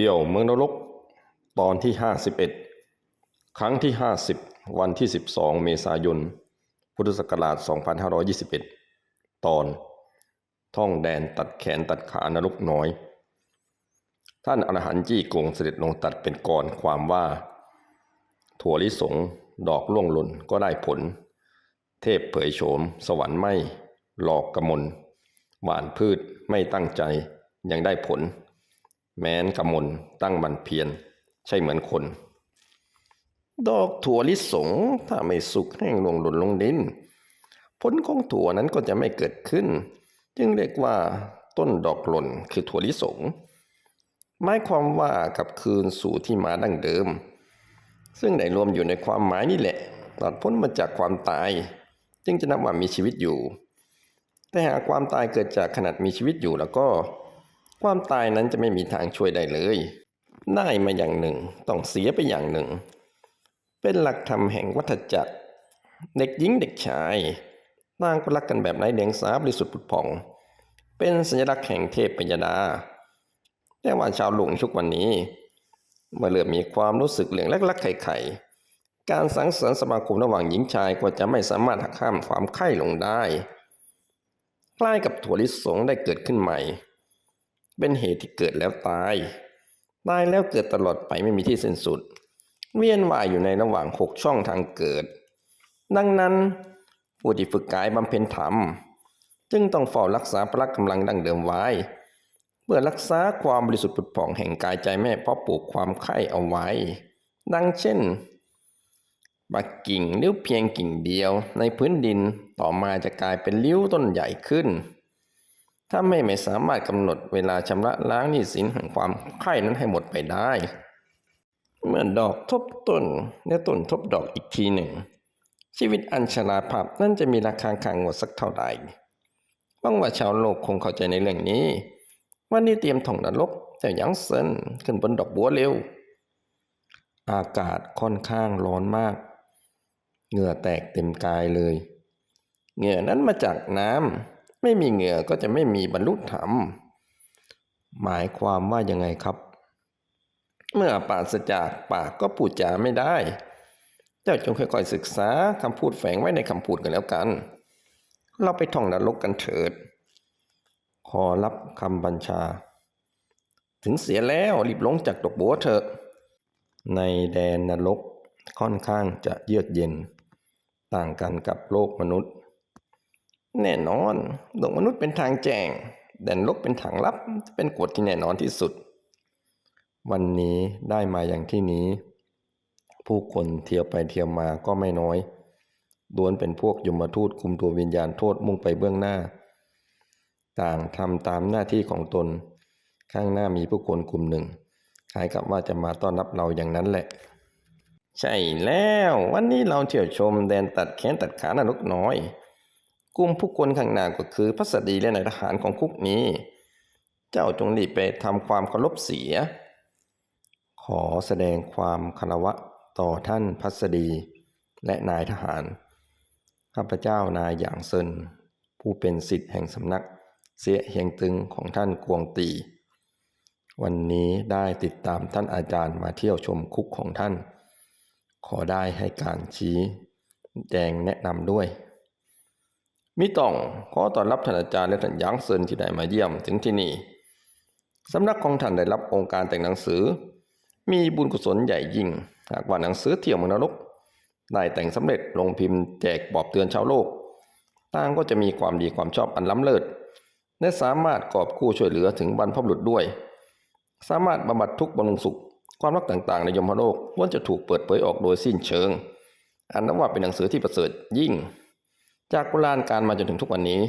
ที่ยวเมืองนรกตอนที่ 51 ครั้งที่ 50 วันที่ 12 เมษายน พุทธศักราช 2521 ตอน ท่องแดนตัดแขนตัดขานรกน้อย ท่านอรหันต์จี้กงเสด็จลงตัดเป็นกรความว่า ถั่วลิสงดอกล่วงหล่นก็ได้ผล เทพเผยโฉม สวรรค์ไม่ หลอกกระมนหวานพืชไม่ตั้งใจยังได้ผล แม้นกำมลตั้งบันเพียรใช่เหมือนคน ดอกถั่วลิสงถ้าไม่สุกแห้งลงหล่นลงดิน ผลของถั่วนั้นก็จะไม่เกิดขึ้น จึงเรียกว่าต้นดอกหล่นคือถั่วลิสงหมายความว่ากลับคืนสู่ที่มาดั้งเดิม ซึ่งได้รวมอยู่ในความหมายนี่แหละตัดพ้นมาจากความตาย จึงจะนับว่ามีชีวิตอยู่ แต่หากความตายเกิดจากขนาดมีชีวิตอยู่แล้วก็ ความตายนั้นจะไม่มีทางช่วยได้เลย ได้มาอย่างหนึ่งต้องเสียไปอย่างหนึ่ง เป็นหลักธรรมแห่งวัฏจักร เด็กหญิงเด็กชายต่างก็รักกันแบบไร้เดียงสาบริสุทธิ์ผุดผ่อง เป็นสัญลักษณ์แห่งเทพปัญญาดา แต่ว่าชาวหลวงชุกวันนี้ เมื่อเริ่มมีความรู้สึกเหลืองลักๆไข่ๆการสังสรรค์สมาคมระหว่างหญิงชายก็จะไม่สามารถหักห้ามความไข้ลงได้คล้กับถั่วลิสงได้เกิดขึ้นใหม่ เป็นเหตุที่เกิดแล้วตาย ตายแล้วเกิดตลอดไปไม่มีที่สิ้นสุด เวียนว่ายอยู่ในระหว่างหกช่องทางเกิด ดังนั้น ผู้ที่ฝึกกายบำเพ็ญธรรม จึงต้องเฝ้ารักษาพละกำลังดังเดิมไว้ เพื่อรักษาความบริสุทธิ์ผุดผ่องแห่งกายใจแม่เพราะปลูกความไข้เอาไว้ ดังเช่นปักกิ่งเลิ้ยวเพียงกิ่งเดียวในพื้นดินต่อมาจะกลายเป็นเลิ้ยวต้นใหญ่ขึ้น ถ้าไม่ไม่สามารถกำหนดเวลาชำระล้างหนี้สินแห่งความไข้นั้นให้หมดไปได้ เมื่อดอกทบต้นและต้นทบดอกอีกทีหนึ่ง ชีวิตอันชราภาพนั่นจะมีราคาคางงวดสักเท่าใดหวังว่าชาวโลกคงเข้าใจในเรื่องนี้ วันนี้เตรียมท่องนรกแต่ยังเซนขึ้นบนดอกบัวเร็ว อากาศค่อนข้างร้อนมาก เหงื่อแตกเต็มกายเลย เหงื่อนั้นมาจากน้ำ ไม่มีเหงื่อก็จะไม่มีบรรลุธรรม หมายความว่ายังไงครับ เมื่อปราศจากปากก็พูดจาไม่ได้ เจ้าจงค่อยๆศึกษาคำพูดแฝงไว้ในคำพูดกันแล้วกัน เราไปท่องนรกกันเถิด ขอรับคำบัญชา ถึงเสียแล้วรีบลงจากดอกบัวเถอะ ในแดนนรกค่อนข้างจะเยือกเย็น ต่างกันกับโลกมนุษย์ แน่นอนโลกมนุษย์เป็นทางแจ้งแดนนรกเป็นทางลับเป็นกฎที่แน่นอนที่สุด วันนี้ได้มาอย่างที่นี้ ผู้คนเที่ยวไปเที่ยวมาก็ไม่น้อยล้วนเป็นพวกยมทูตคุมตัววิญญาณโทษมุ่งไปเบื้องหน้า ต่างทำตามหน้าที่ของตน ข้างหน้ามีผู้คนกลุ่มหนึ่งคล้ายกับว่าจะมาต้อนรับเราอย่างนั้นแหละ ใช่แล้ว วันนี้เราเที่ยวชมแดนตัดแขนตัดขานรกน้อย กลุ่มผู้คนข้างหน้าก็คือพัสดีและนายทหารของคุกนี้ เจ้าจงรีบไปทำความเคารพเสีย ขอแสดงความคารวะต่อท่านพัสดีและนายทหาร ข้าพเจ้านายอย่างเซินผู้เป็นสิทธิ์แห่งสำนักเสียเฮียงตึงของท่านกวงตี วันนี้ได้ติดตามท่านอาจารย์มาเที่ยวชมคุกของท่าน ขอได้ให้การชี้แจงแนะนำด้วย มิต้องขอต้อนรับท่านอาจารย์และท่านหยางเซินที่ได้มาเยี่ยมถึงที่นี่สำนักของท่านได้รับองค์การแต่งหนังสือ มีบุญกุศลใหญ่ยิ่ง หากว่าหนังสือเที่ยวเมืองนรกได้แต่งสำเร็จลงพิมพ์แจกบอกเตือนชาวโลกต่างก็จะมีความดีความชอบอันล้ำเลิศและสามารถกอบกู้ช่วยเหลือถึงบรรพบุรุษด้วย สามารถบำบัดทุกข์บำรุงสุข ความรักต่างๆ ในยมโลกล้วนจะถูกเปิดเผยออกโดยสิ้นเชิง อันนับว่าเป็นหนังสือที่ประเสริฐยิ่ง จากโบราณการมาจนถึงทุกวันนี้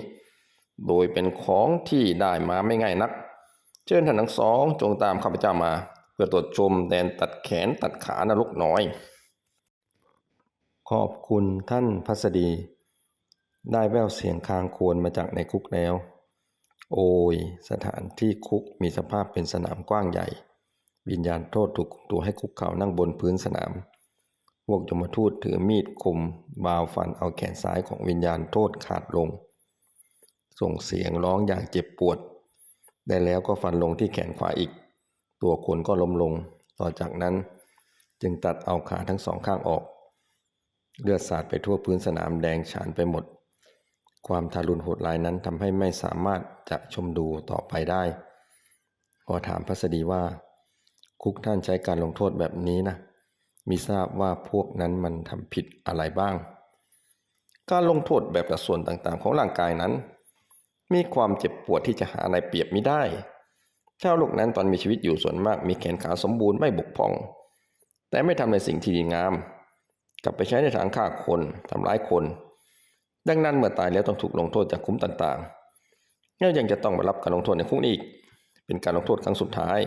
โดยเป็นของที่ได้มาไม่ง่ายนัก เชิญท่านทั้งสองจงตามข้าพเจ้ามา เพื่อตรวจชมแดนตัดแขนตัดขานรกน้อย ขอบคุณท่านพัสดี ได้แววเสียงคางควรมาจากในคุกแล้ว โอ้ย สถานที่คุกมีสภาพเป็นสนามกว้างใหญ่ วิญญาณโทษถูกตัวให้คุกเข่านั่งบนพื้นสนาม วกยมทูตถือมีดคมบาวฟันเอาแขนซ้ายของวิญญาณโทษขาดลง ส่งเสียงร้องอย่างเจ็บปวด ได้แล้วก็ฟันลงที่แขนขวาอีก ตัวคนก็ล้มลง ต่อจากนั้นจึงตัดเอาขาทั้งสองข้างออก เลือดสาดไปทั่วพื้นสนามแดงฉานไปหมด ความทารุณโหดร้ายนั้นทำให้ไม่สามารถจะชมดูต่อไปได้ขอถามพระสดีว่า คุกท่านใช้การลงโทษแบบนี้นะ มีทราบว่าพวกนั้นมันทำผิดอะไรบ้าง การลงโทษแบบสัดส่วนต่างๆ ของร่างกายนั้น มีความเจ็บปวดที่จะหาอะไรเปรียบไม่ได้ ชาวโลกนั้นตอนมีชีวิตอยู่ส่วนมากมีแขนขาสมบูรณ์ไม่บกพร่อง แต่ไม่ทำในสิ่งที่ดีงาม กลับไปใช้ในทางฆ่าคนทำร้ายคน ดังนั้นเมื่อตายแล้วต้องถูกลงโทษจากคุ้มต่างๆแล้วยังจะต้องมารับการลงโทษในคุกอีก เป็นการลงโทษครั้งสุดท้าย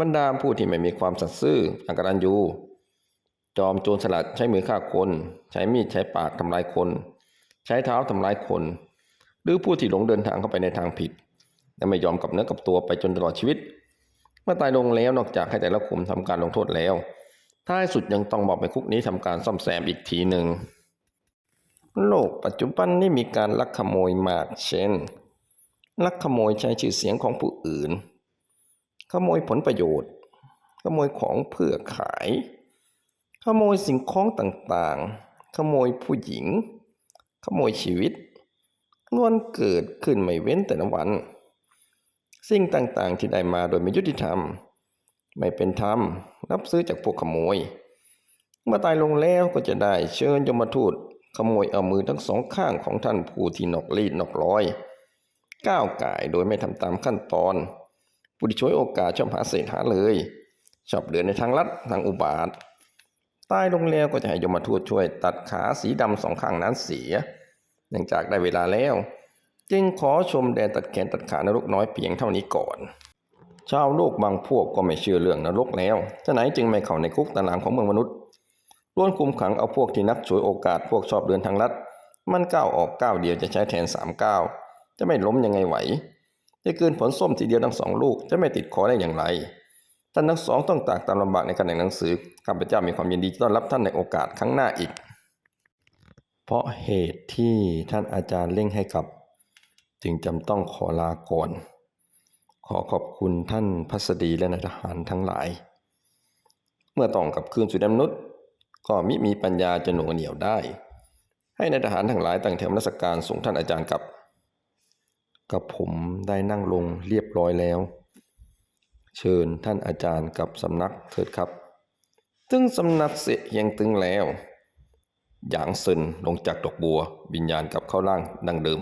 บรรดาผู้ที่ไม่มีความสัตย์ซื่ออักตันยู จอมโจรสลัดใช้มือฆ่าคน ใช้มีดใช้ปากทำลายคน ใช้เท้าทำลายคน หรือผู้ที่หลงเดินทางเข้าไปในทางผิด และไม่ยอมกลับเนื้อกลับตัวไปจนตลอดชีวิต เมื่อตายลงแล้วนอกจากให้แต่ละขุมทำการลงโทษแล้วท้ายสุดยังต้องบอกไปคุกนี้ทำการซ่อมแซมอีกทีหนึ่งโลกปัจจุบันนี้มีการลักขโมยมากเช่น ลักขโมยใช้ชื่อเสียงของผู้อื่น ขโมยผลประโยชน์ ขโมยของเพื่อขาย ขโมยสิ่งของต่างๆ ขโมยผู้หญิง ขโมยชีวิตล้วนเกิดขึ้นไม่เว้นแต่ละวัน สิ่งต่างๆที่ได้มาโดยไม่ยุติธรรม ไม่เป็นธรรมรับซื้อจากพวกขโมย เมื่อตายลงแล้วก็จะได้เชิญยมทูตขโมยเอามือทั้งสองข้างของท่านผู้ที่นอกรีดนอกร้อย ก้าวก่ายโดยไม่ทำตามขั้นตอน ผู้ที่ช่วยโอกาสชอบหาเศษหาเลย ชอบเดินในทางลัดทางอุบาท ตายลงแล้วก็จะให้ยมทูตช่วย ตัดขาสีดำสองข้างนั้นเสีย เนื่องจากได้เวลาแล้ว จึงขอชมแดนตัดแขนตัดขานรกน้อยเพียงเท่านี้ก่อน ชาวโลกบางพวกก็ไม่เชื่อเรื่องนรกแล้วฉะไหนจึงไม่เข้าในคุกตารางของเมืองมนุษย์ล้วนคุมขังเอาพวกที่นักฉวยโอกาสพวกชอบเดินทางลัด มันก้าวออกก้าวเดียวจะใช้แทนสามก้าวจะไม่ล้มยังไงไหวจะเกินผลส้มทีเดียวทั้งสองลูกจะไม่ติดคอได้อย่างไร ท่านทั้งสองต้องตากตามลำบากในการอ่านหนังสือข้าพเจ้ามีความยินดีต้อนรับท่านในโอกาสครั้งหน้าอีก เพราะเหตุที่ท่านอาจารย์เร่งให้กลับ จึงจำต้องขอลาก่อน ขอขอบคุณท่านพัสดีและนายทหารทั้งหลาย เมื่อต้องกับคืนสู่แดมนุษย์ ก็มิมีปัญญาจะหน่วงเหนียวได้ ให้นายทหารทั้งหลายตั้งแถวนมัสการส่งท่านอาจารย์กลับ กับผมได้นั่งลงเรียบร้อยแล้ว เชิญท่านอาจารย์กับสำนักเถิดครับตึงสำนักเสยเฮียงตึงแล้วหยางซึนลงจากดอกบัววิญญาณกลับเข้าร่างดังเดิม